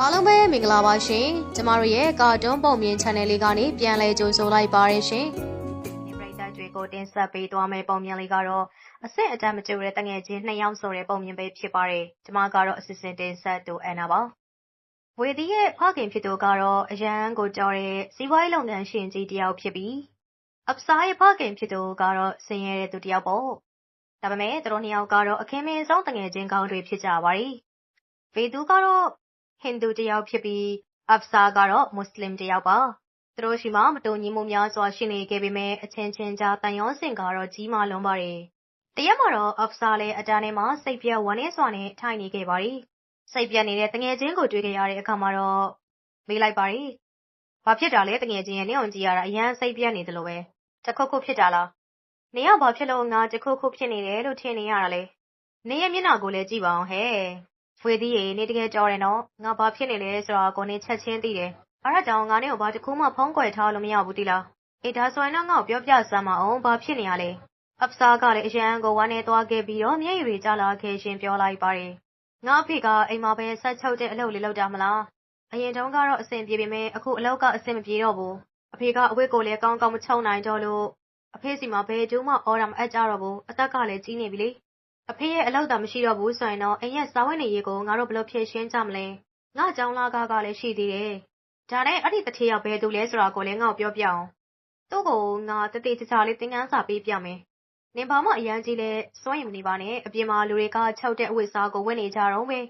အားလုံးပဲမင်္ဂလာပါရှင်ကျမတို့ရဲ့ကာတွန်းပုံမြင် channel လေးကနေပြန်လည်ကြိုဆိုလိုက်ပါရရှင်ဒီပရိသတ်တွေကိုတင်ဆက်ပေးသွားမယ့်ပုံမြင်လေးကတော့အဆင့်အတန်းမကျတဲ့တငယ်ချင်းနှစ်ယောက်ဆိုတဲ့ပုံမြင်ပဲဖြစ်ပါတယ်ကျမကတော့အစစ်စစ်တင်ဆက်တူအန်နာပါဝေဒီရဲ့ဖခင်ဖြစ်သူကတော့အရန်ကိုကြော်တဲ့စီးပွားရေးလုပ်ငန်းရှင်ကြီးတစ်ယောက်ဖြစ်ပြီးအပစားရဲ့ဖခင်ဖြစ်သူကတော့ဆင်းရဲတဲ့သူတစ်ယောက်ပေါ့ဒါပေမဲ့သူတို့နှစ်ယောက်ကတော့အခင်းမင်းဆုံးတငယ်ချင်းကောင်းတွေဖြစ်ကြပါတယ်ဗေသူကတော့ ဟိန္ဒူတယောက်ဖြစ်ပြီးအဖ်ဆာကတော့ မွတ်စလင်တယောက်ပါသူတို့ရှိမှမတူညီမှုများစွာရှိနေခဲ့ပေမဲ့အချင်းချင်းကြားတန်ရောစင်ကတော့ကြီးမားလွန်ပါတယ်တရက်မှာတော့အဖ်ဆာလည်းအတန်းထဲမှာစိတ်ပြတ်ဝမ်းနေစွာနဲ့ထိုင်နေခဲ့ပါတယ်စိတ်ပြတ်နေတဲ့တငယ်ချင်းကိုတွေ့ကြရတဲ့အခါမှာတော့မေးလိုက်ပါတယ်ဘာဖြစ်တာလဲတငယ်ချင်းရဲ့နေအောင်ကြည့်ရတာအရန်စိတ်ပြတ်နေတယ်လို့ပဲတခုတ်ခုဖြစ်တာလားနေရဘာဖြစ်လို့ငါတခုတ်ခုဖြစ်နေတယ်လို့ထင်နေရတာလဲနေရဲ့မျက်နှာကိုလည်းကြည့်ပါအောင်ဟဲ့ ဖွေသည်ရေနေတကယ်ကြောတယ်နော်ငါဘာဖြစ်နေလဲဆိုတာကိုနေချက်ချင်းသိတယ်အဲ့ဒါကြောင့်ငါနဲ့ကိုဘာတခုမှဖုံးကွယ်ထားလို့မရဘူးတိလားအေးဒါဆိုရင်တော့ငါ့ကိုပြောပြစမ်းမအောင်ဘာဖြစ်နေရလဲအပစာကလည်းအရန်ကိုဝမ်းနေသွားခဲ့ပြီးတော့မျက်ရည်တွေကျလာခဲ့ရှင်ပြောလိုက်ပါတယ်ငါအဖေကအိမ်မှာပဲဆက်ချုပ်တဲ့အလုပ်လေးလုပ်တာမလားအရင်တုန်းကတော့အဆင်ပြေပေမဲ့အခုအလုပ်ကအဆင်မပြေတော့ဘူးအဖေကအဝတ်ကိုလည်းကောင်းကောင်းမချုပ်နိုင်တော့လို့အဖေစီမှာဘယ်ကျိုးမှအော်တာမအပ်ကြတော့ဘူးအသက်ကလည်းကြီးနေပြီလေ အဖေရဲ့အလောက်တာမရှိတော့ဘူးဆိုရင်တော့အိမ်ရဲ့စားဝတ်နေရေးကိုငါတို့ဘယ်လိုဖြည့်ရှင်းကြမလဲငါကြောင်းလာကားကလည်းရှိသေးတယ်ဒါနဲ့အဲ့ဒီတထေးရောက်ဘယ်သူလဲဆိုတာကိုလည်းငါ့ကိုပြောပြအောင်သူ့ကိုငါတတိချာချာလေးသင်ခန်းစာပေးပြမယ်နင်ဘာမှအရန်ကြီးလဲစွန့်ရင်မနေပါနဲ့အပြင်မှာလူတွေကချုပ်တဲ့အဝတ်စားကိုဝတ်နေကြတော့ပဲ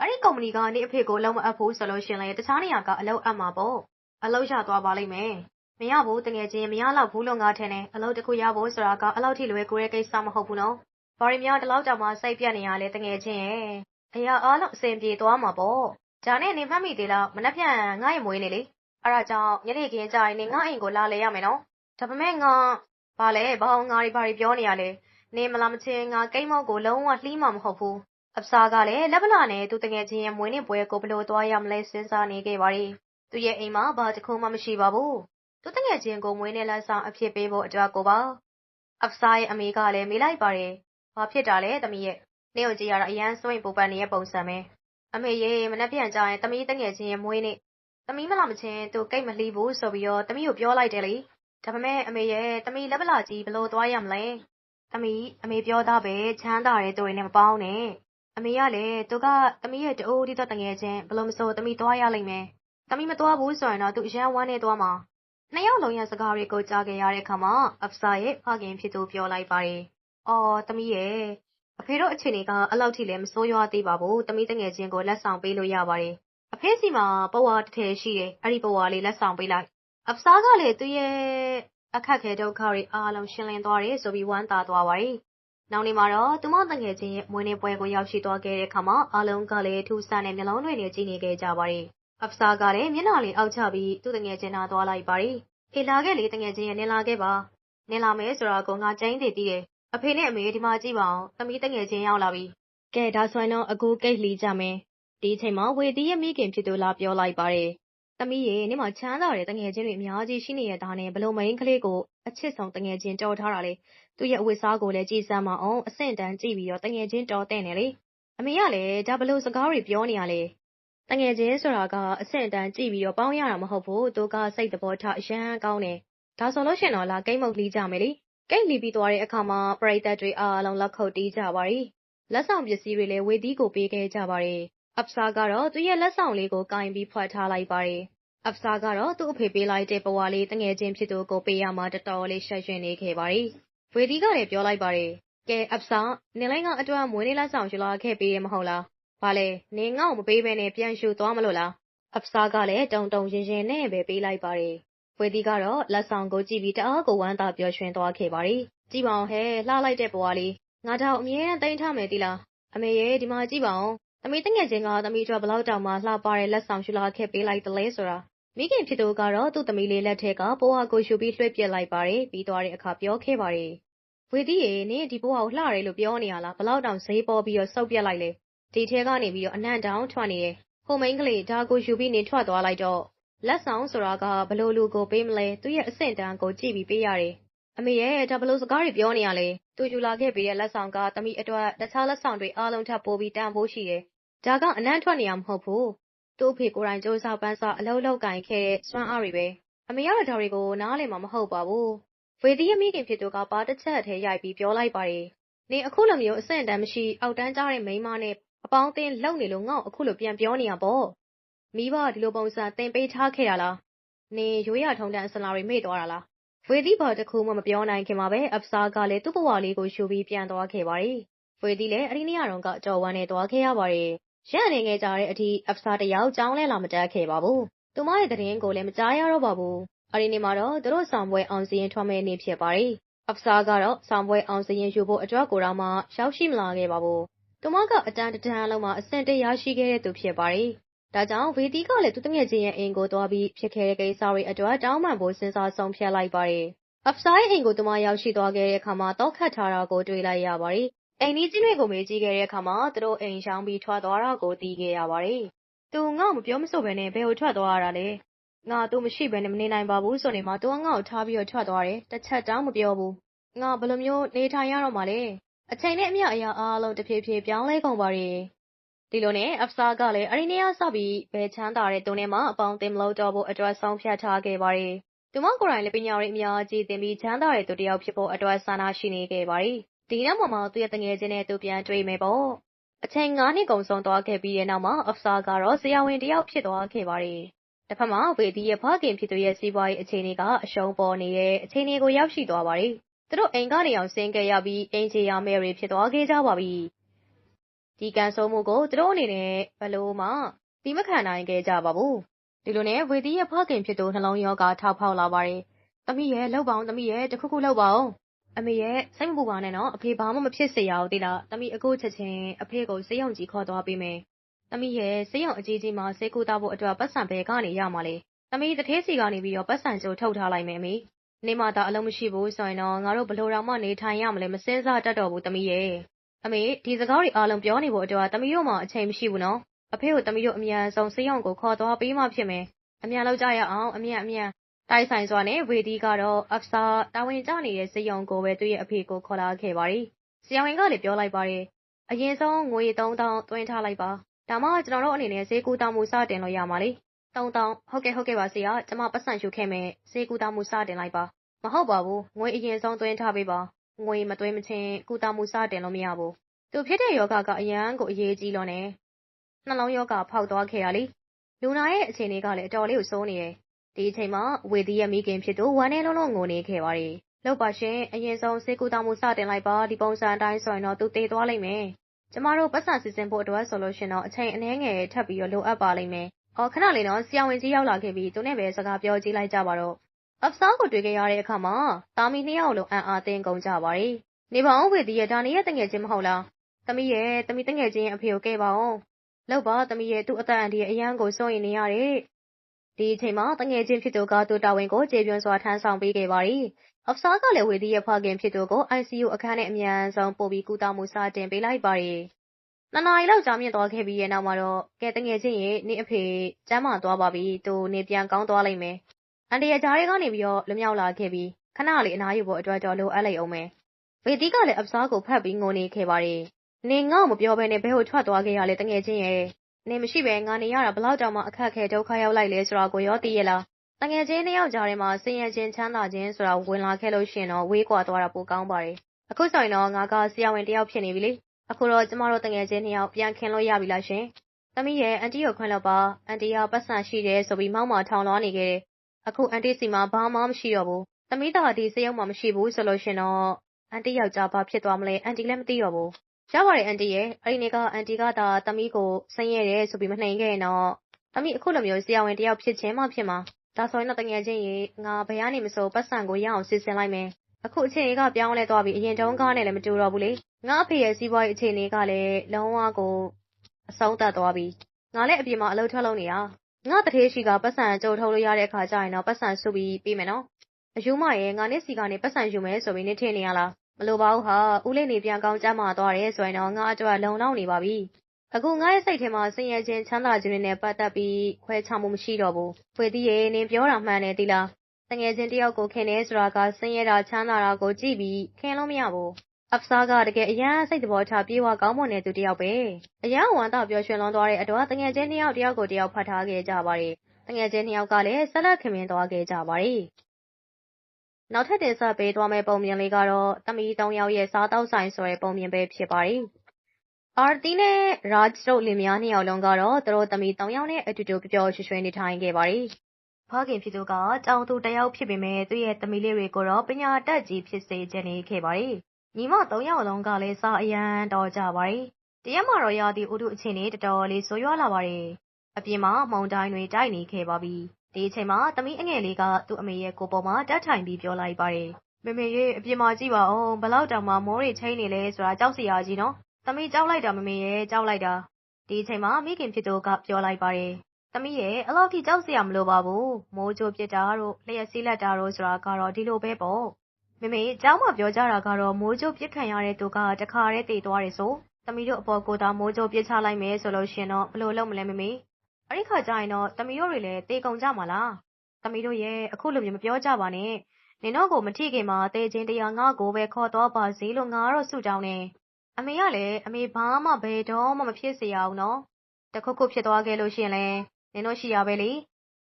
အဲ့ဒီကုမ္ပဏီကနေအဖေကိုလုံးမအပ်ဖို့ဆိုလို့ရှင်လေတခြားနေရာကအလုပ်အပ်မှာပေါ့အလုပ်ရသွားပါလိမ့်မယ်မရဘူးတကယ်ချင်းမရတော့ဘူးလို့ငါထင်တယ်အလုပ်တစ်ခုရဖို့ဆိုတာကအလောက်ထိလွယ်ကူတဲ့ကိစ္စမဟုတ်ဘူးနော် ဘာရီများဒီလောက်တောင်မှစိတ်ပြတ်နေရလဲတငယ်ချင်းရဲ့အရာအားလုံးအဆင်ပြေသွားမှာပေါ့ဒါနဲ့နေမှတ်မိသေးလားမနှက်ဖြန်ငါ့ရဲ့မွေးနေလေအဲ့ဒါကြောင့်ညနေခင်းကျရင်နေငါ့အိမ်ကိုလာလေရမယ်နော်ဒါပေမဲ့ငါဘာလဲဘာအောင်ငါတွေဘာတွေပြောနေရလဲနေမလားမချင်းငါကိန်းမောက်ကိုလုံးဝလှီးမှာမဟုတ်ဘူးအပစားကလည်းလက်ပလာနဲ့သူတငယ်ချင်းရဲ့မွေးနေ့ပွဲကိုဘယ်လိုသွားရမလဲစဉ်းစားနေခဲ့ပါရီသူရဲ့အိမ်မှာဘာတစ်ခုမှမရှိပါဘူးသူတငယ်ချင်းကိုမွေးနေ့လက်ဆောင်အဖြစ်ပေးဖို့အတွက်ကိုပါအပစားရဲ့အမေကလည်းမေးလိုက်ပါတယ် ဘာဖြစ်တာလဲသမီးရဲ့နေကိုကြည့်ရတာအရန်စွန့်ပူပန်နေတဲ့ပုံစံပဲအမေရေမနှက်ပြန်ကြရင်သမီးတငယ်ချင်းရဲ့မွေးနေ့သမီးမလာမချင်းသူကိတ်မလှီးဘူးဆိုပြီးတော့သမီးကိုပြောလိုက်တယ်လေဒါပေမဲ့အမေရဲ့သမီးလက်ပလာကြီးဘလို့သွားရမလဲသမီးအမေပြောသားပဲချမ်းသာတဲ့သူတွေနဲ့မပေါင်းနဲ့အမေကလည်းသူကသမီးရဲ့တူဒီတော့တငယ်ချင်းဘလို့မဆိုသမီးသွားရလိမ့်မယ်သမီးမသွားဘူးဆိုရင်တော့သူအရန်ဝမ်းနေသွားမှာနှစ်ယောက်လုံးရဲ့စကားတွေကိုကြားခဲ့ရတဲ့အခါမှာအဖစာရဲ့ဖခင်ဖြစ်သူပြောလိုက်ပါတယ် အော် သမီးရဲ့အဖေတို့အခြေအနေကအလောက်ထိလည်း မဆိုးရွားသေးပါဘူး သမီးတငယ်ချင်းကို လက်ဆောင်ပေးလို့ရပါတယ် အဖေစီမှာပဝါတစ်ထည်ရှိတယ် အဲ့ဒီပဝါလေး လက်ဆောင်ပေးလိုက် အဖစားကလည်း သူ့ရဲ့အခက်ခဲဒုက္ခတွေအားလုံး ရှင်းလင်းသွားတယ်ဆိုပြီး ဝမ်းသာသွားပါတယ် နောက်နေ့မှာတော့ သူမတငယ်ချင်းရဲ့ မွေးနေ့ပွဲကို ရောက်ရှိသွားခဲ့တဲ့အခါမှာ အားလုံးကလည်း ထူးဆန်းတဲ့မျက်လုံးတွေနဲ့ ကြည့်နေခဲ့ကြပါတယ် အဖစားကလည်း မျက်နှာလေးအောက်ချပြီး သူ့တငယ်ချင်းနာသွားလိုက်ပါတယ် အေး လာခဲ့လေတငယ်ချင်းရဲ့နင်လာခဲ့ပါ နင်လာမယ်ဆိုတာကို ငါကျင်းသေးသေးတယ် အဖေနဲ့အမေ ဒီမှာကြည့်ပါအောင်သမီးတငယ်ချင်း ရောက်လာပြီ ကဲ ဒါဆိုရင်တော့ အကူကိတ်လှီကြမယ် ဒီအချိန်မှာ ဝေတီးရဲ့ မိခင်ဖြစ်သူ လာပြောလိုက်ပါတယ် သမီးရေ နင်မချမ်းသာတဲ့တငယ်ချင်းတွေ အများကြီး ရှိနေရတာနဲ့ဘလို့မိန်းကလေးကို အချစ်ဆောင်တငယ်ချင်း တော်ထားတာလေသူ့ရဲ့ အဝတ်စားကိုလည်း ကြည်စမ်းမအောင်အဆင့်တန်း ကြည့်ပြီးတော့တငယ်ချင်း တော်တဲ့နေလေ အမေကလည်း ဒါဘလို့စကားတွေ ပြောနေရလဲတငယ်ချင်းဆိုတာက အဆင့်တန်း ကြည့်ပြီးတော့ ပေါင်းရတာ မဟုတ်ဘူး သူက စိတ်သဘောထား အရန်ကောင်းတယ် ဒါဆိုလို့ရှင်တော့ လာကိတ်မုတ်လီးကြမယ်လေ ကိတ်လီပြီးသွားတဲ့အခါမှာ ပရိသတ်တွေအားလုံး လက်ခုပ်တီးကြပါရီလက်ဆောင်ပစ္စည်းတွေလည်း ဝေသီးကို ပေးခဲ့ကြပါရီအဖစာကတော့ သူ့ရဲ့လက်ဆောင်လေးကိုကင်ပြီးဖွက်ထားလိုက်ပါရီအဖစာကတော့ သူ့အဖေပေးလိုက်တဲ့ ပဝါလေးတငယ်ချင်းဖြစ်သူကို ပေးရမှာတတော်လေး ရှက်ရွံ့နေခဲ့ပါရီဝေသီးကလည်း ပြောလိုက်ပါရီကဲ အဖစာနင်လိုက်ကအတွက် မွေးနေ့လက်ဆောင်ယူလာခဲ့ပေးရမဟုတ်လား ဘာလဲ နင်ငေါ့မပေးဘဲနဲ့ ပြန်ရှူသွားမလို့လား အဖစာကလည်း တုံတုံရင်ရင်နဲ့ပဲ ပေးလိုက်ပါရီ ဝေဒီကတော့လက်ဆောင်ကိုကြည့်ပြီးတအားကိုဝမ်းသာပျော်ရွှင်သွားခဲ့ပါရီကြည့်ပါအောင်ဟဲ့လှလိုက်တဲ့ဘွားလေးငါတော့အမြဲတမ်းတိန်ထားမယ်သီလားအမေရဲ့ဒီမှာကြည့်ပါအောင်သမီးတငယ်ချင်းကသမီးအတွက်ဘလောက်တောင်မှလှပတဲ့လက်ဆောင်ရှူလာခဲ့ပေးလိုက်တလဲဆိုတာမိခင်ဖြစ်သူကတော့သူ့သမီးလေးလက်ထက်ကဘွားကိုရှူပြီးလွှဲပြစ်လိုက်ပါတယ်ပြီးသွားတဲ့အခါပြောခဲ့ပါတယ်ဝေဒီရေနင်ဒီဘွားကိုလှတယ်လို့ပြောနေရလားဘလောက်တောင်ဈေးပေါ်ပြီးတော့စုပ်ပြက်လိုက်လဲဒီထဲကနေပြီးတော့အနံ့တောင်ထွက်နေတယ်ဟိုမိန်းကလေးဒါကိုရှူပြီးနေထွက်သွားလိုက်တော့ လက်ဆောင်ဆိုတာကဘလို့လူကိုပေးမလဲသူရဲ့အဆင့်တန်းကိုကြည့်ပြီးပေးရတယ်အမေရဲ့ဒါဘလို့စကားတွေပြောနေရလဲသူယူလာခဲ့ပြီးတဲ့လက်ဆောင်ကတမိအတွက်တခြားလက်ဆောင်တွေအားလုံးထပ်ပိုးပြီးတန်ဖိုးရှိတယ်ဒါကအနံ့ထွက်နေရမဟုတ်ဘူးသူ့အဖေကိုယ်တိုင်စူးစမ်းပန်းစားအလုပ်လုပ်ကင်ခဲ့တဲ့စွမ်းအားတွေပဲ။အမေကတော့ဒါတွေကိုနားလည်မှာမဟုတ်ပါဘူး။ဝေသီရဲ့မိခင်ဖြစ်သူကပါးတစ်ချက်ထဲရိုက်ပြီးပြောလိုက်ပါတယ်။နင်အခုလိုမျိုးအဆင့်အတန်းမရှိအောက်တန်းကျတဲ့မိန်းမနဲ့အပေါင်းအသင်းလုပ်နေလို့ငါ့ကိုအခုလိုပြန်ပြောနေရပေါ့။ မိဘကဒီလိုပုံစံသင်ပေးထားခဲ့တာလား။နင်ရိုးရာထုံးတမ်းအစလာတွေမေ့သွားတာလား။ဝေသီဘာတစ်ခုမှမပြောနိုင်ခင်မှာပဲအဖစားကလည်းသူ့ဘဝလေးကိုရှုပြီးပြန်သွားခဲ့ပါတယ်။ဝေသီလည်းအဲ့ဒီနေ့တုန်းကကြော်ဝမ်းနဲ့သွားခဲ့ရပါတယ်။ရက်အနေငယ်ကြတဲ့အထိအဖစားတယောက်ကြောင်းလဲလာမတက်ခဲ့ပါဘူး။သူမရဲ့သတင်းကိုလည်းမကြားရတော့ပါဘူး။အဲ့ဒီနေ့မှာတော့သူတို့ဆောင်ပွဲအောင်စရင်ထွက်မဲ့နေ့ဖြစ်ပါတယ်။အဖစားကတော့ဆောင်ပွဲအောင်စရင်ယူဖို့အတွက်ကိုတော့မှရောက်ရှိမလာခဲ့ပါဘူး။သူမကအတန်းတန်းလုံးမှာအဆင့်တရရှိခဲ့တဲ့သူဖြစ်ပါတယ်။ ဒါကြောင့်ဝေတီကလည်း သူတငယ်ချင်းရဲ့ အိမ်ကိုသွားပြီး ဖြစ်ခဲ့တဲ့ကိစ္စတွေအတွက် တောင်းပန်ဖို့ စဉ်းစားဆုံးဖြတ်လိုက်ပါတယ်။အဖစားရဲ့အိမ်ကို သူမရောက်ရှိသွားခဲ့တဲ့အခါမှာတောက်ခတ်ထားတာကို တွေ့လိုက်ရပါတယ်။အိမ်ကြီးချင်းတွေကို မေးကြည့်ခဲ့တဲ့အခါမှာ သူတို့အိမ်ရှောင်းပြီး ထွက်သွားတာကို သိခဲ့ရပါတယ်။သူ ငါ့ကို မပြောမဆိုဘဲနဲ့ ဘယ်ကိုထွက်သွားရတာလဲ။ငါ သူမရှိဘဲနဲ့ မနေနိုင်ပါဘူးဆိုနေမှ သူက ငါ့ကိုထားပြီးတော့ ထွက်သွားတယ်။တစ်ချက်တောင် မပြောဘူး။ငါ ဘယ်လိုမျိုး နေထိုင်ရတော့မှလဲ။အချိန်နဲ့အမျှ အရာအားလုံး တဖြည်းဖြည်း ပြောင်းလဲကုန်ပါတယ်။ ဒီလိုနဲ့အဖစားကလည်းအရင်နေ့ကစပြီး ဘယ်ချမ်းသာတဲ့သူနဲ့မှ အပေါင်းအသင်း မလုပ်တော့ဖို့အတွက် ဆုံးဖြတ်ထားခဲ့ပါတယ်။သူမကိုယ်တိုင်လည်း ပညာရေးအများကြီးသင်ပြီး ချမ်းသာတဲ့သူတစ်ယောက်ဖြစ်ဖို့အတွက် ဆန္ဒရှိနေခဲ့ပါတယ်။ဒီနောက်မှာသူ့ရဲ့တငယ်ချင်းနဲ့ သူပြန်တွေ့မယ်ပေါ့။အချိန်၅နှစ်ကုန်ဆုံးသွားခဲ့ပြီးတဲ့နောက်မှာအဖစားကတော့ ဆရာဝန်တစ်ယောက် ဖြစ်သွားခဲ့ပါတယ်။တစ်ဖက်မှာ ဝေဒီရဲ့ ဖခင်ဖြစ်သူရဲ့ စီးပွားရေးအခြေအနေက အရှုံးပေါ်နေတဲ့ အခြေအနေကို ရောက်ရှိသွားပါတယ်။သူတို့ အိမ်ကနေအောင် ဆင်းခဲ့ရပြီးအင်ဂျီယာမယ်တွေ ဖြစ်သွားခဲ့ကြပါပြီ။ ဒီကန်ဆိုးမှုကိုသူတို့အနေနဲ့ဘယ်လိုမှသီးမခံနိုင်ခဲ့ကြပါဘူး။ဒီလိုနဲ့ဝေဒီရဲ့ဖခင်ဖြစ်သူနှလုံးရောဂါထောက်ဖောက်လာပါတယ်။သမီးရဲ့လှုပ်ပေါင်းသမီးရဲ့တခုခုလှုပ်ပါအောင်။အမေရဲ့စိတ်မပူပါနဲ့နော်အဖေဘာမှမဖြစ်စေရဘူးတိလား။သမီးအခုချက်ချင်းအဖေကိုစေးရုံကြီးခေါ်သွားပေးမယ်။သမီးရဲ့စေးရုံအကြီးကြီးမှာစေးကူတာဖို့အတွက်ပတ်စံဘဲကနေရမှာလေ။သမီးတထဲစီကနေပြီးတော့ပတ်စံကြိုထုတ်ထားလိုက်မယ်အမေ။နေမှသာအလုံးမရှိဘူးဆိုရင်တော့ငါတို့ဘလို့တော့မှနေထိုင်ရမလဲမစင်းစားတတ်တော့ဘူးသမီးရဲ့။ အမေဒီစကားတွေအားလုံးပြောနေဖို့အတွက်သမီးတို့မှအချိန်မရှိဘူးနော်။အဖေကိုသမီးတို့အမြန်ဆုံးစေးရုံကိုခေါ်သွားပေးမှဖြစ်မယ်။အမြန်လောက်ကြရအောင်အမြန်အမြန်တိုက်ဆိုင်စွာနဲ့ဝေဒီကတော့အဖစာတာဝန်ကျနေတဲ့စေယုံကိုပဲသူ့ရဲ့အဖေကိုခေါ်လာခဲ့ပါတယ်။ဆရာဝန်ကလည်းပြောလိုက်ပါတယ်။အရင်ဆုံးငွေ3000သွင်းထားလိုက်ပါ။ဒါမှကျွန်တော်တို့အနေနဲ့ဈေးကူတောင်းမှုစတင်လို့ရမှာလေ။3000ဟုတ်ကဲ့ဟုတ်ကဲ့ပါဆရာ။ကျွန်မပတ်စံယူခဲ့မယ်။ဈေးကူတောင်းမှုစတင်လိုက်ပါ။မဟုတ်ပါဘူး။ငွေအရင်ဆုံးသွင်းထားပေးပါ။ ငွေမသွင်းမချင်းကူတောင်းမှုစတင်လို့မရဘူး။သူဖြစ်တဲ့ယောဂကအရန်ကို အရေးကြီးလို့နဲ့နှလုံးယောဂဖောက်သွားခဲ့ရလေ။လူနာရဲ့ အခြေအနေကလည်း အတော်လေးကိုစိုးနေတယ် ဒီအချိန်မှာ ဝေသီရဲ့ မိခင်ဖြစ်သူ ဝမ်းနဲ့လုံးလုံးငိုနေခဲ့ပါတယ်။လောက်ပါရှင် အရင်ဆုံးစေကူတောင်မှု စတင်လိုက်ပါ ဒီပုံစံအတိုင်းဆိုရင်တော့ သူတည်သွားလိမ့်မယ်။ကျမတို့ပတ်စံစီစဉ်ဖို့အတွက်ဆိုလို့ရှင်တော့ အချိန်အနည်းငယ်ထပ်ပြီးတော့လိုအပ်ပါလိမ့်မယ်။အော် ခဏလေးတော့ဆရာဝန်ကြီး ရောက်လာခဲ့ပြီးသူနဲ့ပဲ စကားပြောကြည့်လိုက်ကြပါတော့။ အဖစားကိုတွေ့ခဲ့ရတဲ့အခါမှာတာမီနှစ်ယောက်လုံး အံ့အားသင့်ကုန်ကြပါတယ်။နေပါအောင်ဝေသီရဲ့ ဒါနေရဲ့တငယ်ချင်းမဟုတ်လား။သမီးရဲ့သမီးတငယ်ချင်းရဲ့ အဖေကိုကဲပါအောင်။လောက်ပါသမီးရဲ့သူ့အသက်အန္တရာယ် အရန်ကို စိုးရိမ်နေရတယ် ဒီအချိန်မှာတငယ်ချင်းဖြစ်သူက သူ့တာဝန်ကို ကျေပြွန်စွာ ထမ်းဆောင်ပေးခဲ့ပါတယ်။အဖစားကလည်း ဝေဒီရဲ့ ဖခင်ဖြစ်သူကို ICU အခန်းထဲ အမြန်ဆုံးပို့ပြီး ကုသမှု စတင်ပေးလိုက်ပါတယ်။နှစ်နာရီလောက် ကြာမြင့်သွားခဲ့ပြီးရဲ့နောက်မှာတော့ ကဲတငယ်ချင်းရဲ့နေအဖေ ကျမ်းမာသွားပါပြီ။သူ နေပြန်ကောင်းသွားလိမ့်မယ်။ အန်ဒီရဲ့ဂျားတွေကနေပြီးတော့လွမြောက်လာခဲ့ပြီးခဏလေးအနားယူဖို့အတွက်တော့လိုအပ်လိုက်အောင်မယ်။ဝေဒီကလည်းအဖစားကိုဖတ်ပြီးငိုနေခဲ့ပါတယ်။နေငေါ့မပြောဘဲနဲ့ဘဲကိုထွက်သွားခဲ့ရလေတငယ်ချင်းရဲ့နေမရှိဘဲငါနေရတာဘလောက်တောင်မှအခက်ခဲဒုက္ခရောက်လိုက်လဲဆိုတာကိုရောသိရလားတငယ်ချင်းနှစ်ယောက်ကြားထဲမှာစင်ရချင်းချမ်းသာခြင်းဆိုတာဝင်လာခဲ့လို့ရှင်တော့ဝေးကွာသွားတာပိုကောင်းပါတယ်အခုဆိုရင်တော့ငါကဆရာဝန်တယောက်ဖြစ်နေပြီလေအခုတော့ကျမတို့တငယ်ချင်းနှစ်ယောက်ပြန်ခင်လို့ရပြီလားရှင်သမီးရဲ့အန်တီကိုခွင့်လို့ပါအန်တီကပတ်စံရှိတယ်ဆိုပြီးမောက်မာထောင်လွှားနေခဲ့တယ် အခုအန်တီစီမှာဘာမှမရှိတော့ဘူးသမီးသားဒီစရုံမှမရှိဘူးဆိုလို့ရှင်တော့အန်တီယောက်ျားဘာဖြစ်သွားမလဲအန်တီလည်းမသိတော့ဘူးရပါတယ်အန်တီရဲ့အဲ့ဒီနေ့ကအန်တီကသာသမီးကိုဆင်းရဲတယ်ဆိုပြီးမနှိမ်ခဲ့ရင်တော့သမီးအခုလိုမျိုးဆရာဝန်တယောက်ဖြစ်ချင်းမှဖြစ်မှာဒါဆိုရင်တော့တငယ်ချင်းရေငါဘယ်ကနေမစိုးပတ်စံကိုရအောင်စီစဉ်လိုက်မယ်အခုအချိန်ကပြောင်းလဲသွားပြီးအရင်တုန်းကနဲ့လည်းမတူတော့ဘူးလေငါအဖေရဲ့စီးပွားရေးအခြေအနေကလည်းလုံးဝကိုအဆုံးသတ်သွားပြီငါလည်းအပြင်မှာအလုပ်ထွက်လုပ်နေတာ ငါတထေးရှိကပတ်စံကြိုထုတ်လို့ရတဲ့အခါကျရင်တော့ပတ်စံစုပြီးပြီးမယ်နော်အယူမရဲ့ငါနဲ့စီကနေပတ်စံယူမယ်ဆိုပြီးနေထင်နေရလားမလိုပါဘူးဟာဦးလေးနေပြန်ကောင်းကြမှာသွားတယ်ဆိုရင်တော့ငါအတွက်လုံလောက်နေပါပြီအခုငါရဲ့စိတ်ထဲမှာဆင်းရဲခြင်းချမ်းသာခြင်းတွေနဲ့ပတ်သက်ပြီးခွဲခြားမှုမရှိတော့ဘူးဖွေသည်ရေနင်ပြောတာမှန်တယ်တိလားတငယ်ချင်းတယောက်ကိုခင်နေဆိုတာကဆင်းရဲတာချမ်းသာတာကိုကြည့်ပြီးခင်လို့မရဘူး အဖစားက တကယ်အရန်စိတ်သဘောထားပြေဝကောင်းမွန်တဲ့သူတစ်ယောက်ပဲ အရန်ဝမ်းသာပျော်ရွှင်လွန်သွားတဲ့အတွက်တငယ်ချင်းနှစ်ယောက် တယောက်ကိုတယောက် ဖတ်ထားခဲ့ကြပါတယ်တငယ်ချင်းနှစ်ယောက်ကလည်း ဆက်လက်ခင်မင်သွားခဲ့ကြပါတယ် နောက်ထပ်တင်ဆက်ပေးသွားမယ့် ပုံမြင်လေးကတော့တမီ၃ယောက်ရဲ့ စားတောက်ဆိုင်ဆိုတဲ့ ပုံမြင်ပဲ ဖြစ်ပါတယ်အာတီနဲ့ရာဂျ်တို့လင်မယားနှစ်ယောက်လုံးကတော့ သူတို့တမီ၃ယောက်နဲ့အတူတူပျော်ရွှင်ရွှင် နေထိုင်ခဲ့ပါတယ် ဖခင်ဖြစ်သူကတောင်သူတယောက်ဖြစ်ပေမဲ့သူ့ရဲ့သမီးလေးတွေကိုတော့ ပညာတတ်ကြီး ဖြစ်စေချင်နေခဲ့ပါတယ် ညီမ၃ယောက်လုံးကလည်းစားအရန်တော်ကြပါတယ်တရက်မှာတော့ရာသီဥတုအခြေအနေတော်တော်လေးဆိုးရွားလာပါတယ်အပြင်မှာမုန်တိုင်းတွေတိုက်နေခဲ့ပါပြီဒီအချိန်မှာသမီးအငယ်လေးကသူ့အမေရဲ့ကိုပေါ်မှာတက်ထိုင်ပြီးပြောလိုက်ပါတယ်မေမေရေအပြင်မှာကြည့်ပါဦးဘလောက်တောင်မှမိုးတွေချိန်နေလဲဆိုတာကြောက်စရာကြီးနော်သမီးကြောက်လိုက်တာမမေရဲ့ကြောက်လိုက်တာဒီအချိန်မှာမိခင်ဖြစ်သူကပြောလိုက်ပါတယ်သမီးရဲ့အလောက်ထိကြောက်စရာမလိုပါဘူးမိုးကြိုပြစ်တာတို့လျှက်စီးလက်တာတို့ဆိုတာကတော့ဒီလိုပဲပေါ့ မေမေအကြောင်းမပြောကြတာကတော့မိုးကြိုးပြစ်ခံရတဲ့သူကတခါတည်းတည်သွားတယ်ဆိုသမီးတို့အပေါ်ကိုသာမိုးကြိုးပြစ်ချလိုက်မယ်ဆိုလို့ရှင်တော့ဘလို့လုပ်မလဲမေမေအဲ့ဒီခါကျရင်တော့သမီးတို့တွေလည်းတေကုံကြမှာလားသမီးတို့ရဲ့အခုလိုမျိုးမပြောကြပါနဲ့နင်တော့ကိုမထိခင်မှာတေချင်းတရားငါကိုပဲခေါ်တော့ပါစေလို့ငါတော့ဆုတောင်းနေအမေကလည်းအမေဘာမှဘယ်တော့မှမဖြစ်စေရအောင်နော်တခုခုဖြစ်သွားခဲ့လို့ရှင်လဲနင်တို့ရှိရပဲလေ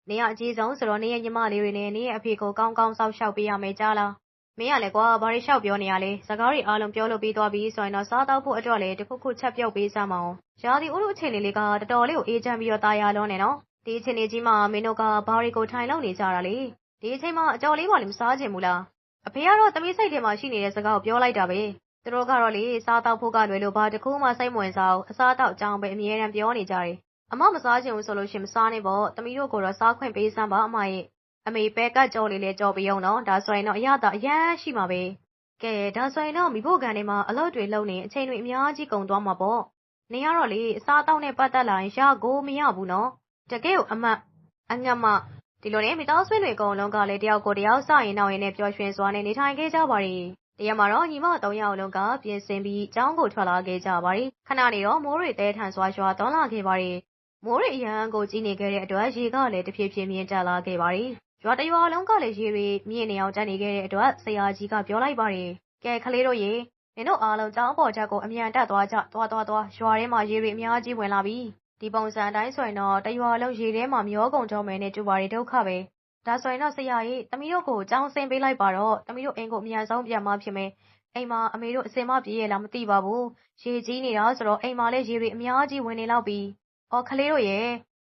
နင်ကအကြီးဆုံးဆိုတော့နင်ရဲ့ညီမလေးတွေနဲ့နင်ရဲ့အဖေကိုကောင်းကောင်းစောင့်ရှောက်ပေးရမယ်ကြားလား မင်းကလည်းကွာ ဘာတွေလျှောက်ပြောနေရလဲ။စကားတွေအားလုံး ပြောလို့ပြီးသွားပြီဆိုရင်တော့ စားသောက်ဖို့အတွက်လည်း တစ်ခုခု ချက်ပြုတ်ပေးစမ်းပါအုံး။ရာသီဥတုအခြေအနေလေးက တော်တော်လေးကို အေးချမ်းပြီးတော့ သာယာလွန်းတယ်နော်။ဒီအခြေအနေကြီးမှာ မင်းတို့က ဘာတွေကို ထိုင်လုပ်နေကြတာလဲ။ဒီအချိန်မှာ အကြော်လေးပါလေ မစားချင်ဘူးလား။အဖေကတော့ သမီးစိတ်ထဲမှာရှိနေတဲ့စကားကို ပြောလိုက်တာပဲ။သူတို့ကတော့လေ စားသောက်ဖို့ကလွဲလို့ ဘာတစ်ခုမှ စိတ်မဝင်စားဘူး။အစားအသောက်အကြောင်းပဲ အမြဲတမ်းပြောနေကြတယ်။အမ မစားချင်ဘူးဆိုလို့ရှိရင် မစားနဲ့ပေါ့။သမီးတို့ကိုတော့ စားခွင့်ပေးစမ်းပါ အမရဲ့ အမေပဲကတ်ကြော်လေးလဲကြော်ပြီးအောင်နော်ဒါဆိုရင်တော့အရသာအရန်ရှိမှာပဲကဲဒါဆိုရင်တော့မိဖို့ကန်ထဲမှာအလုပ်တွေလုပ်နေအချိန်တွေအများကြီးကုန်သွားမှာပေါ့နေရတော့လေအစားတောက်နဲ့ပတ်သက်လာရင်ရကိုမရဘူးနော်တကယ်ကိုအမတ်အငတ်မဒီလိုနဲ့မိသားစုတွေအကုန်လုံးကလည်းတယောက်ကိုတယောက်စရင်နောက်ရင်နဲ့ပျော်ရွှင်စွာနဲ့နေထိုင်ခဲ့ကြပါရီတရက်မှာတော့ညီမ၃ယောက်လုံးကပြင်ဆင်ပြီးကျောင်းကိုထွက်လာခဲ့ကြပါရီခဏနေတော့မိုးတွေတဲထန်စွာရွာသွန်းလာခဲ့ပါရီမိုးတွေအရန်ကိုကြီးနေခဲ့တဲ့အတွက်ရေကလည်းတဖြည်းဖြည်းမြင့်တက်လာခဲ့ပါရီ ရွာတရွာလုံးကလည်းရေတွေမြင့်နေအောင်တက်နေခဲ့တဲ့အတွက်ဆရာကြီးကပြောလိုက်ပါတယ်။ကဲကလေးတို့ရေနင်တို့အားလုံးကျောင်းပေါ်ချက်ကိုအမြန်တက်သွားကြသွားသွားသွားရွာထဲမှာရေတွေအများကြီးဝင်လာပြီ။ဒီပုံစံအတိုင်းဆိုရင်တော့တရွာလုံးရေထဲမှာမျောကုန်ကြမယ်နဲ့ကျူပါရီဒုက္ခပဲ။ဒါဆိုရင်တော့ဆရာကြီးတမီးတို့ကိုကျောင်းဆင်းပေးလိုက်ပါတော့တမီးတို့အိမ်ကိုအမြန်ဆုံးပြန်မှဖြစ်မယ်။အိမ်မှာအမေတို့အစင်မပြေးရလားမသိပါဘူး။ရေကြီးနေတာဆိုတော့အိမ်မှာလည်းရေတွေအများကြီးဝင်နေလောက်ပြီ။အော်ကလေးတို့ရေ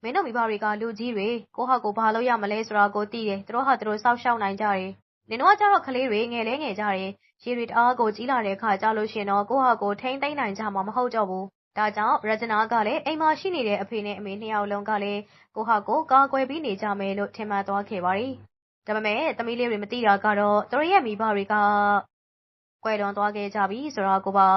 မင်းတို့မိဘတွေက လူကြီးတွေ ကိုဟာကိုဘာလို့ရမလဲဆိုတာကို သိတယ် သူတို့ဟာသူတို့ စောက်ရှောက်နိုင်ကြတယ် နင်တို့ကကြတော့ ကလေးတွေ ငယ်လဲငယ်ကြတယ် ရေတွေတအားကို ကြီးလာတဲ့အခါကြလို့ရှင်တော့ ကိုဟာကိုထိမ့်သိမ့်နိုင်ကြမှာ မဟုတ်တော့ဘူး ဒါကြောင့် ရတနာကလည်း အိမ်မှာရှိနေတဲ့ အဖေနဲ့ အမေ နှစ်ယောက်လုံးကလည်း ကိုဟာကိုကာကွယ်ပြီးနေကြမယ်လို့ ထင်မှတ်သွားခဲ့ပါရီဒါပေမဲ့ သမီးလေးတွေ မသိတာကတော့ သူတို့ရဲ့ မိဘတွေက ကွယ်လွန်သွားခဲ့ကြပြီဆိုတော့ကိုပါ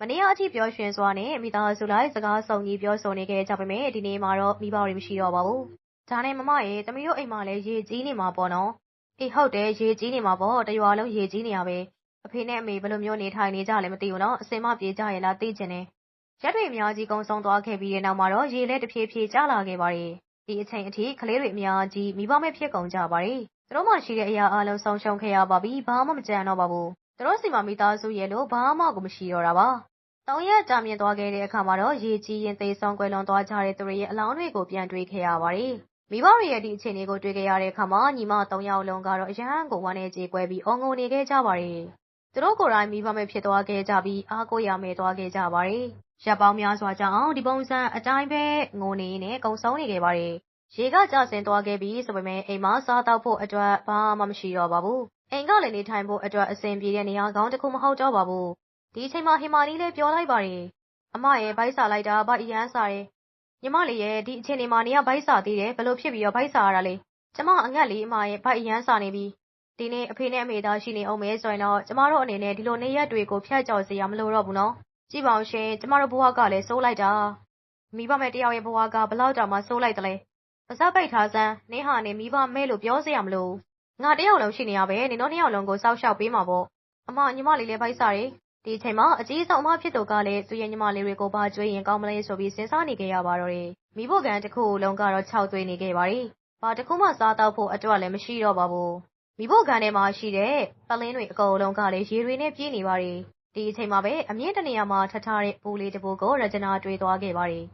မနေ့ကအထိပျော်ရွှင်စွာနဲ့ မိသားစုလိုက် စကားစုံကြီးပြောဆိုနေခဲ့ကြပေမဲ့ဒီနေ့မှာတော့ မိဘတွေ မရှိတော့ပါဘူး။ဒါနဲ့ မမရဲ့တမီးတို့အိမ်မှာလည်း ရေကြီးနေမှာပေါ့နော်။အေး ဟုတ်တယ် ရေကြီးနေမှာပေါ့ တရွာလုံး ရေကြီးနေရပဲ။အဖေနဲ့အမေ ဘယ်လိုမျိုး နေထိုင်နေကြလဲ မသိဘူးနော်။အစင်မပြေကြရဲ့လား သိချင်တယ်။ရက်တွေအများကြီး ကုန်းဆုံးသွားခဲ့ပြီးတဲ့နောက်မှာတော့ ရေလည်း တဖြည်းဖြည်း ကျလာခဲ့ပါတယ်။ဒီအချိန်အထိ ကလေးတွေအများကြီး မိဘမဲ့ ဖြစ်ကုန်ကြပါတယ်။သူတို့မှရှိတဲ့အရာအလုံး ဆုံးရှုံးခဲ့ရပါပြီ။ဘာမှ မကြံတော့ပါဘူး။ သူတို့စီမှာမိသားစုရဲ့လို့ဘာမှကိုမရှိတော့တာပါ။သုံးရက်ကြာမြင့်သွားခဲ့တဲ့အခါမှာတော့ရေကြီးရင်သေဆုံးကွယ်လွန်သွားကြတဲ့သူတွေရဲ့အလောင်းတွေကိုပြန်တွေ့ခဲ့ရပါတယ်။မိဘတွေရဲ့ဒီအခြေအနေကိုတွေ့ခဲ့ရတဲ့အခါမှာညီမ၃ယောက်လုံးကတော့အရန်ကိုဝမ်းနဲ့ကြေကွဲပြီးအော်ငိုနေခဲ့ကြပါတယ်။သူတို့ကိုယ်တိုင်မိဘမဲ့ဖြစ်သွားခဲ့ကြပြီးအားကိုးရမဲ့သွားခဲ့ကြပါတယ်။ရပ်ပေါင်းများစွာကြာအောင်ဒီပုံစံအတိုင်းပဲငိုနေနဲ့ကုံဆုံးနေခဲ့ပါတယ်။ရေကကျဆင်းသွားခဲ့ပြီးဆိုပေမဲ့အိမ်မှာစားတောက်ဖို့အတွက်ဘာမှမရှိတော့ပါဘူး။ အိမ်ကလည်းနေထိုင်ဖို့အတွက်အဆင်ပြေတဲ့နေရာကောင်းတစ်ခုမဟုတ်တော့ပါဘူး။ဒီအချိန်မှာဟင်မာနီလည်းပြောလိုက်ပါတယ်။အမရဲ့ဗိုက်စာလိုက်တာဗအရန်စားတယ်။ညီမလေးရဲ့ဒီအချိန်ဒီမှာနေရဗိုက်စာသေးတယ်ဘလို့ဖြစ်ပြီးတော့ဗိုက်စာရတာလေ။ကျမအငတ်လေးအမရဲ့ဗိုက်အရန်စာနေပြီ။ဒီနေ့အဖေနဲ့အမေသားရှိနေအောင်မဲဆိုရင်တော့ကျမတို့အနေနဲ့ဒီလိုနေရက်တွေကိုဖျက်ကြော်စေရမလို့တော့ဘူးနော်။ကြည့်ပါအောင်ရှင်ကျမတို့ဘဝကလည်းစိုးလိုက်တာ။မိဘမဲ့တယောက်ရဲ့ဘဝကဘလောက်တောင်မှစိုးလိုက်တယ်လေ။ပါစပ်ပိတ်ထားစမ်းနေဟာနေမိဘမဲလို့ပြောစရာမလို။ ငါတယောက်လုံးရှိနေရပဲနေတော့နှစ်ယောက်လုံးကိုစောက်ရှောက်ပေးမှာပေါ့။အမညီမလေးလည်းဗိုက်စာတယ်ဒီအချိန်မှာအကြီးဆုံးအမဖြစ်သူကလည်းသူ့ရဲ့ညီမလေးတွေကိုဘာကြွေးရင်ကောင်းမလဲဆိုပြီးစဉ်းစားနေခဲ့ရပါတော့တယ်။မိဖို့ကန်တစ်ခုလုံးကတော့ခြောက်သွေးနေခဲ့ပါရီ။ဘာတစ်ခုမှစားတော့ဖို့အတွက်လည်းမရှိတော့ပါဘူး။မိဖို့ကန်ထဲမှာရှိတဲ့ပလင်းတွေအကုန်လုံးကလည်းရေတွေနဲ့ပြည့်နေပါရီဒီအချိန်မှာပဲအမြင့်တနေရာမှာထထားတဲ့ဘူးလေးတစ်ဘူးကိုရတနာတွေ့သွားခဲ့ပါတယ်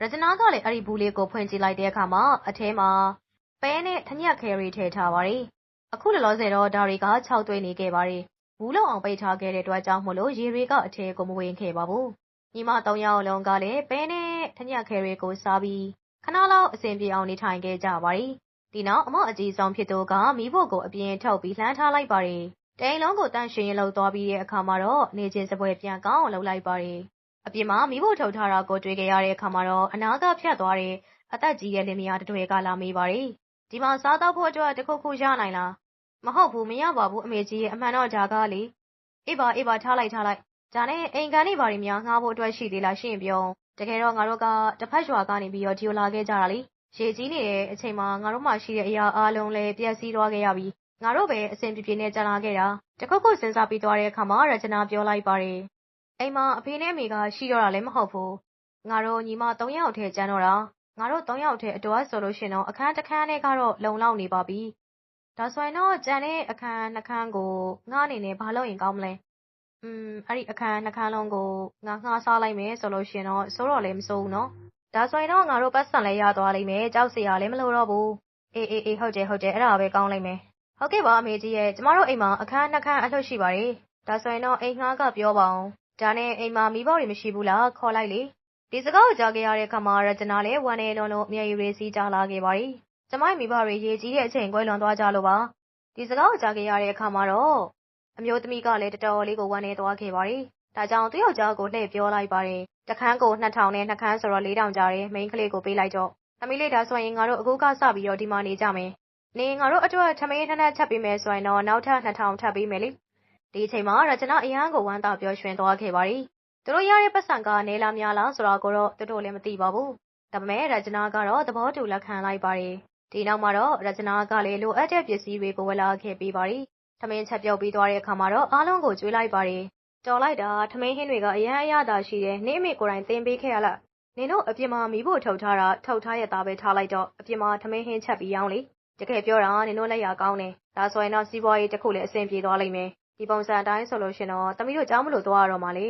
ရတနာကလည်းအဲ့ဒီဘူးလေးကိုဖွင့်ကြည့်လိုက်တဲ့အခါမှာအထဲမှာပဲနဲ့ထညက်ခဲရီထည့်ထားပါတယ် အခုလောလောဆယ်တော့ ဒါတွေက6သွေးနေခဲ့ပါတယ်ဘူးလုံးအောင် ပိတ်ထားခဲ့တဲ့အတွက်ကြောင့်မို့လို့ ရေတွေက အထဲကို မဝင်ခဲ့ပါဘူး ညီမ၃ယောက်လုံးကလည်း ပဲနဲ့ ထညက်ခဲရီကို စားပြီး ခဏလောက် အဆင်ပြေအောင် နေထိုင်ခဲ့ကြပါတယ် ဒီနောက် အမအကြီးဆုံးဖြစ်သူကမိဖို့ကို အပြင်ထုတ်ပြီး လှမ်းထားလိုက်ပါတယ်။တိန်လုံးကိုတန့်ရှင်ရင်လောက်သွားပြီးတဲ့အခါမှာတော့ နေချင်းစပွဲပြန်ကောင်းအောင် လုပ်လိုက်ပါတယ်။အပြင်မှာမိဖို့ထုတ်ထားတာကို တွေ့ကြရတဲ့အခါမှာတော့ အနာကဖြတ်သွားတဲ့ အသက်ကြီးတဲ့ လင်မယားတတွေကလာမေးပါတယ်။ ဒီမှာစားတော့ဖို့အတွက်တခုခုရနိုင်လား။မဟုတ်ဘူးမရပါဘူးအမေကြီးရဲ့အမှန်တော့ဂျာကားလေ။အေးပါအေးပါထားလိုက်ထားလိုက်။ဂျာနဲ့အိမ်ကန်နေပါရီများငှားဖို့အတွက်ရှိသေးလားရှင့်ပြော။တကယ်တော့ငါတို့ကတစ်ဖက်ရွာကနေပြီးတော့ဒီလိုလာခဲ့ကြတာလေ။ရေကြီးနေတဲ့အချိန်မှာငါတို့မှရှိတဲ့အရာအားလုံးလည်းပျက်စီးသွားခဲ့ရပြီငါတို့ပဲအဆင်ပြေပြေနဲ့ကြာလာခဲ့တာတခုခုစဉ်းစားပြီးသွားတဲ့အခါမှာရချနာပြောလိုက်ပါတယ်အိမ်မှာအဖေနဲ့အမေကရှိတော့တာလည်းမဟုတ်ဘူးငါတို့ညီမ၃ယောက်ထဲကျန်တော့တာ ငါတို့၃ယောက်ထဲအတော်ဆိုလို့ရှင်တော့အခန်းတစ်ခန်းနဲ့ကတော့လုံလောက်နေပါပြီဒါဆိုရင်တော့ကြံတဲ့အခန်းနှခန်းကိုငါအနေနဲ့ဘာလုပ်ရင်ကောင်းမလဲอืมအဲ့ဒီအခန်းနှခန်းလုံးကိုငါငှားစားလိုက်မယ်ဆိုလို့ရှင်တော့စိုးတော့လည်းမစိုးဘူးနော်ဒါဆိုရင်တော့ငါတို့ပတ်စံလည်းရသွားလိမ့်မယ်ကြောက်စရာလည်းမလိုတော့ဘူးအေးအေးအေးဟုတ်တယ်ဟုတ်တယ်အဲ့ဒါပဲကောင်းလိမ့်မယ်ဟုတ်ကဲ့ပါအမေကြီးရဲ့ကျမတို့အိမ်မှာအခန်းနှစ်ခန်းအလှရှိပါတယ်ဒါဆိုရင်တော့အိမ်ငှားကပြောပါအောင်ဒါနဲ့အိမ်မှာမိဘတွေမရှိဘူးလားခေါ်လိုက်လေ ဒီစကားကိုကြားခဲ့ရတဲ့အခါမှာရတနာလည်းဝမ်းနေလုံးလုံးအမြဲရည်စီးကြလာခဲ့ပါတယ်ကျမမိဘတွေရေကြီးတဲ့အချိန်ကွဲလွန်သွားကြလို့ပါဒီစကားကိုကြားခဲ့ရတဲ့အခါမှာတော့အမျိုးသမီးကလည်းတော်တော်လေးကိုဝမ်းနေသွားခဲ့ပါတယ်ဒါကြောင့်သူ့ယောက်ျားကိုလှည့်ပြောလိုက်ပါတယ်တခန်းကို2000နဲ့နှစ်ခန်းဆိုတော့4000ကျားတယ်မိန်းကလေးကိုပေးလိုက်တော့သမီးလေးဒါဆိုရင်ငါတို့အခုကစပြီးတော့ဒီမှာနေကြမယ်နေငါတို့အတွက်ထမင်းထက်ထက်ချက်ပေးမယ်ဆိုရင်တော့နောက်ထပ်2000ထပ်ပေးမယ်လေဒီအချိန်မှာရချနာအရန်ကိုဝမ်းသာပျော်ရွှင်သွားခဲ့ပါရီ သူတို့ရတဲ့ပတ်စံကနေလားများလားဆိုတော့ကိုတော့ သူတို့လည်း မသိပါဘူး ဒါပေမဲ့ ရချနာကတော့ သဘောတူ လက်ခံလိုက်ပါရီဒီနောက်မှာတော့ ရချနာကလည်း လိုအပ်တဲ့ပစ္စည်းတွေကို ဝယ်လာခဲ့ပေးပါရီထမင်းချက်ပြုတ်ပြီးသွားတဲ့အခါမှာတော့ အားလုံးကို ကျွေးလိုက်ပါရီတော်လိုက်တာ ထမင်းဟင်းတွေက အရန်အရသာရှိတယ်နေအမေကိုယ်တိုင် သင်ပေးခဲ့ရလား နင်တို့ အပြင်မှာ မီးဖို့ထုတ်ထားတာ ထုတ်ထားရသားပဲ ထားလိုက်တော့ အပြင်မှာ ထမင်းဟင်းချက်ပြီးရောင်းလေ တကယ်ပြောတာ နင်တို့လက်ရကောင်းတယ် ဒါဆိုရင်တော့ စီးပွားရေးတစ်ခုလည်း အဆင်ပြေသွားလိမ့်မယ် ဒီပုံစံအတိုင်းဆိုလို့ရှင်တော့တမီးတို့ကြောင်းမလို့သွားရတော့မှလေ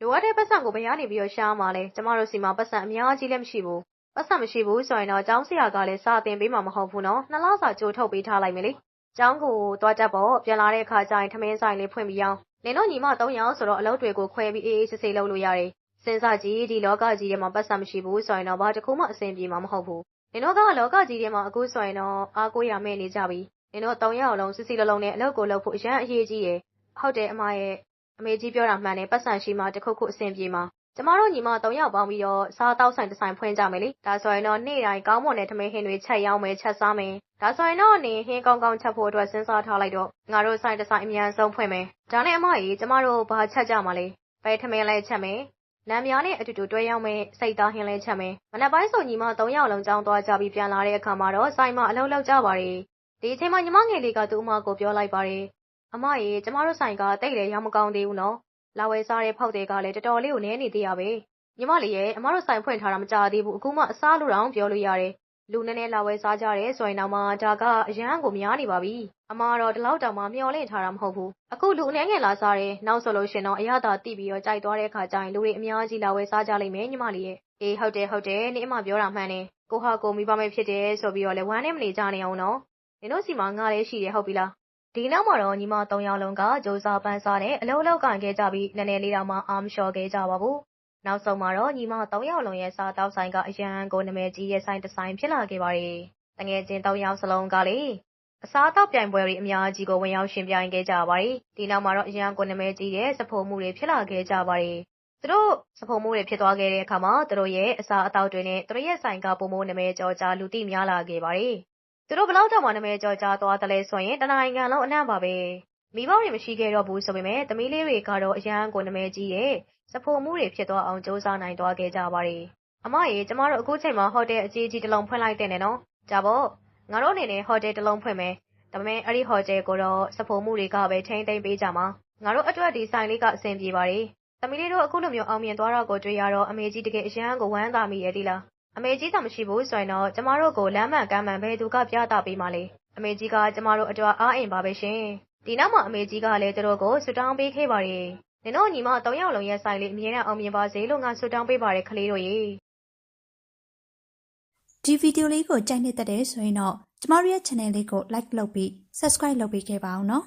လိုအပ်တဲ့ပတ်စံကိုဘယ်ကနေပြီးတော့ရှားမှလဲကျမတို့စီမှာပတ်စံအများကြီးလည်းမရှိဘူးပတ်စံမရှိဘူးဆိုရင်တော့ကျောင်းဆရာကလည်းစာသင်ပေးမှာမဟုတ်ဘူးနော်နှစ်လစာကြိုထုတ်ပေးထားလိုက်မယ်လေကျောင်းကိုသွားတတ်ပေါ့ပြန်လာတဲ့အခါကျရင်ထမင်းဆိုင်လေးဖွင့်ပြီးအောင်နင်တို့ညီမ၃ယောက်ဆိုတော့အလုပ်တွေကိုခွဲပြီးအေးအေးဆေးဆေးလုပ်လို့ရတယ်။စဉ်းစားကြည့်ဒီလောကကြီးထဲမှာပတ်စံမရှိဘူးဆိုရင်တော့ဘာတစ်ခုမှအဆင်ပြေမှာမဟုတ်ဘူး။နင်တို့ကလောကကြီးထဲမှာအခုဆိုရင်တော့အားကိုးရမဲ့နေကြပြီ။နင်တို့၃ယောက်လုံးစစ်စစ်လုံးလုံးနဲ့အလုပ်ကိုလုပ်ဖို့အရန်အရေးကြီးတယ်။ဟုတ်တယ်အမရဲ့ အမေကြီးပြောတာမှန်တယ်ပတ်စံရှိမှတစ်ခုခုအဆင်ပြေမှာကျမတို့ညီမ၃ယောက်ပေါင်းပြီးတော့စားတောက်ဆိုင်တစ်ဆိုင်ဖွင့်ကြမယ်လေဒါဆိုရင်တော့နေ့တိုင်းကောင်းမွန်တဲ့ထမင်းဟင်းတွေချက်ရောင်းမယ်ချက်စားမယ်ဒါဆိုရင်တော့နေဟင်းကောင်းကောင်းချက်ဖို့အတွက်စဉ်းစားထားလိုက်တော့ငါတို့ဆိုင်တစ်ဆိုင်အမြန်ဆုံးဖွင့်မယ်ဒါနဲ့အမကြီးကျမတို့ဘာချက်ကြမှာလဲပဲထမင်းလဲချက်မယ်နမ်းများနဲ့အတူတူတွဲရောက်မယ်စိတ်သားဟင်းလဲချက်မယ်မနက်ပိုင်းဆိုညီမ၃ယောက်လုံးကြောင်းသွားကြပြီးပြန်လာတဲ့အခါမှာတော့ဆိုင်မအလုပ်လုပ်ကြပါတယ်ဒီအချိန်မှာညီမငယ်လေးကသူ့အမကိုပြောလိုက်ပါတယ် အမကြီးကျမတို့ဆိုင်ကတိတ်လေရောက်မကောင်းသေးဘူးနော်လာဝယ်စားတဲ့ဖောက်တွေကလည်းတော်တော်လေးကိုနည်းနေသေးရပဲညီမလေးရဲ့အမတို့ဆိုင်ဖွင့်ထားတာမကြသေးဘူးအခုမှအစားလို့တောင်ပြောလို့ရတယ်လူနည်းနည်းလာဝယ်စားကြတယ်ဆိုရင်တော့မှဒါကအရန်ကိုများနေပါပြီအမကတော့ဒီလောက်တောင်မှမျောလင့်ထားတာမဟုတ်ဘူးအခုလူအနေငယ်လာစားတယ်နောက်ဆိုလို့ရှင်တော့အရသာတိပြီးတော့ကြိုက်သွားတဲ့အခါကျရင်လူတွေအများကြီးလာဝယ်စားကြလိမ့်မယ်ညီမလေးရဲ့အေးဟုတ်တယ်ဟုတ်တယ်နေအမပြောတာမှန်တယ်ကိုဟာကိုမိဘမဲ့ဖြစ်တယ်ဆိုပြီးတော့လည်းဝမ်းနဲ့မနေကြနေအောင်နော်နင်တို့စီမှာငါလည်းရှိတယ်ဟုတ်ပြီလား ဒီနောက်မှာတော့ ညီမ ၃ ယောက်လုံးက ကြိုးစားပန်းစားနဲ့ အလုံးလုံးကန်ခဲ့ကြပြီး နည်းနည်းလေးတော့မှအာမလျှော်ခဲ့ကြပါဘူး။နောက်ဆုံးမှာတော့ ညီမ ၃ ယောက်လုံးရဲ့ စားတောက်ဆိုင်က အရန်ကို နာမည်ကြီးရဲ့ဆိုင်တစ်ဆိုင် ဖြစ်လာခဲ့ပါတယ်။တငယ်ချင်း ၃ ယောက်စလုံးကလေအစားတောက်ပြိုင်ပွဲတွေ အများကြီးကို ဝင်ရောက်ရှင်ပြိုင်ခဲ့ကြပါတယ်။ဒီနောက်မှာတော့ အရန်ကို နာမည်ကြီးရဲ့စဖိုးမှုတွေ ဖြစ်လာခဲ့ကြပါတယ်။သူတို့စဖိုးမှုတွေ ဖြစ်သွားခဲ့တဲ့အခါမှာ သူတို့ရဲ့ အစားအသောက်တွေနဲ့ သူတို့ရဲ့ဆိုင်ကပုံမိုးနာမည်ကျော်ကြား လူသိများလာခဲ့ပါတယ်။ သူတို့ဘလောက်တောင်မှနာမည်ကျော်ကြားသွားတယ်လဲဆိုရင်တနိုင်ငံလုံးအနှံ့ပါပဲမိဘတွေမရှိခဲ့တော့ဘူးဆိုပေမဲ့သမီးလေးတွေကတော့အရန်ကိုနာမည်ကြီးတဲ့စဖိုမှုတွေဖြစ်သွားအောင်စူးစမ်းနိုင်သွားခဲ့ကြပါတယ်အမရေကျမတို့အခုချိန်မှာဟိုတယ်အကြီးကြီးတစ်လုံးဖွင့်လိုက်တဲ့နော်ကြပေါ့ငါတို့အနေနဲ့ဟိုတယ်တစ်လုံးဖွင့်မယ်ဒါပေမဲ့အဲ့ဒီဟိုတယ်ကိုတော့စဖိုမှုတွေကပဲထိမ့်သိမ့်ပေးကြမှာငါတို့အတွက်ဒီဆိုင်လေးကအဆင်ပြေပါတယ်သမီးလေးတို့အခုလိုမျိုးအောင်မြင်သွားတော့ကိုတွေ့ရတော့အမေကြီးတကယ်အရန်ကိုဝမ်းသာမိရဲ့ဒီလား အမေကြီးသာမရှိဘူးဆိုရင်တော့ကျမတို့ကိုလမ်းမှန်ကမ်းမှန်ဘယ်သူကပြသပေးမှလဲအမေကြီးကကျမတို့အတွက်အားအင်ပါပဲရှင်ဒီနောက်မှာအမေကြီးကလည်းသူတို့ကိုဆွတောင်းပေးခဲ့ပါတယ်နနင်တို့ညီမ၃ယောက်လုံးရဲ့ဆိုင်လေးအမြဲတမ်းအောင်မြင်ပါစေလို့ငါဆုတောင်းပေးပါရယ်ကလေးတို့ရေဒီဗီဒီယိုလေးကိုကြိုက်နေတဲ့တဲ့ဆိုရင်တော့ကျမတို့ရဲ့ channel လေးကို like လုပ်ပြီး subscribe လုပ်ပေးခဲ့ပါအောင်နော်